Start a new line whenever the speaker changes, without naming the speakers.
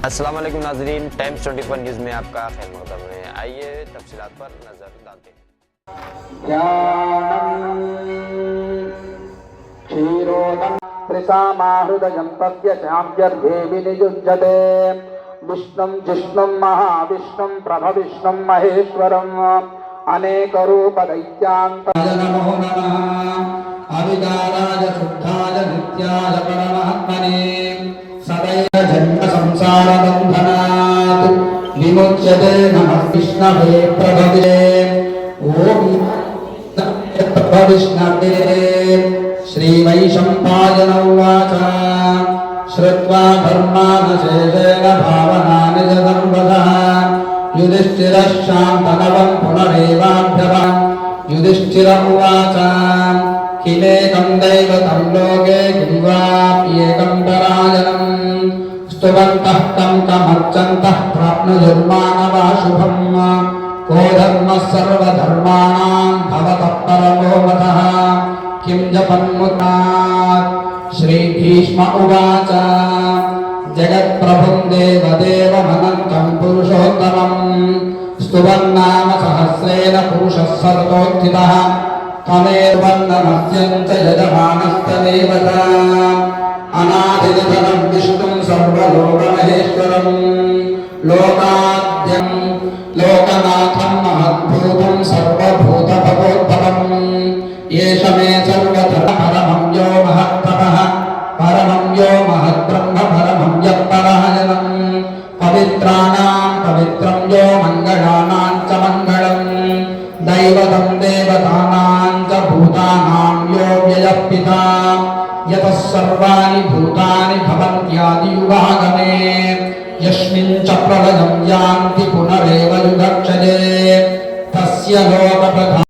अस्सलाम वालेकुम नाजरीन टाइम्स 24 न्यूज़ में आपका खैर मकदम है। आइए तफसीलात पर नज़र डालते हैं।
त्रिसामाहृदयं तस्य शाम्यर्धे विनियुञ्जते विष्णुं जिष्णुं महाविष्णुं प्रभविष्णुं महेश्वरम्। अनेकरूपदैत्यान्ताय नमः अविकाराय शुद्धाय नित्याय परमात्मने सदैव जन्म संसारबन्धनात् विमुच्यते नमः विष्णवे प्रभवे ॐ प्रभविष्णवे श्रीवैशम्पायन उवाच श्रुत्वा धर्मानशेषेण भावनानि च सर्वतः युधिष्ठिरः शान्तनवम् पुनरेवाभ्यवान् युधिष्ठिर उवाच किमेकं दैवतं लोके किं वाप्येकं परायणम् स्तुवन्तः तं कमर्चन्तः प्राप्नुयुर्मानवा शुभम् को धर्मः सर्वधर्माणां भवतः परमो मतः किं जपन्मुखात् श्रीभीष्म उवाच जगत्प्रभुं देवदेवमनन्तं पुरुषोत्तमम् स्तुवन्नाम सहस्रेण पुरुषः सर्वोत्थितः तमेर्वन्दनस्यं च यजमानस्तमेव अनादिनिधनं विष्णुं సుందరం లోకాద్యం లోకనాథం మహద్భూతం సర్వభూత భగోద్భవం ఏష మే సర్వతర పరమం యో మహత్తమ పరమం యో మహద్బ్రహ్మ పరమం యత్పరహజనం పవిత్రాణాం పవిత్రం యో మంగళానాం చ మంగళం. దైవతం దేవతానాం చ భూతానాం యో వ్యయపితా యతః సర్వాణి భూతాని భవంత్యాది యుగాగమే यस्मिन् च प्रलयं यान्ति पुनरेव युगक्षये तस्य लोकप्रधा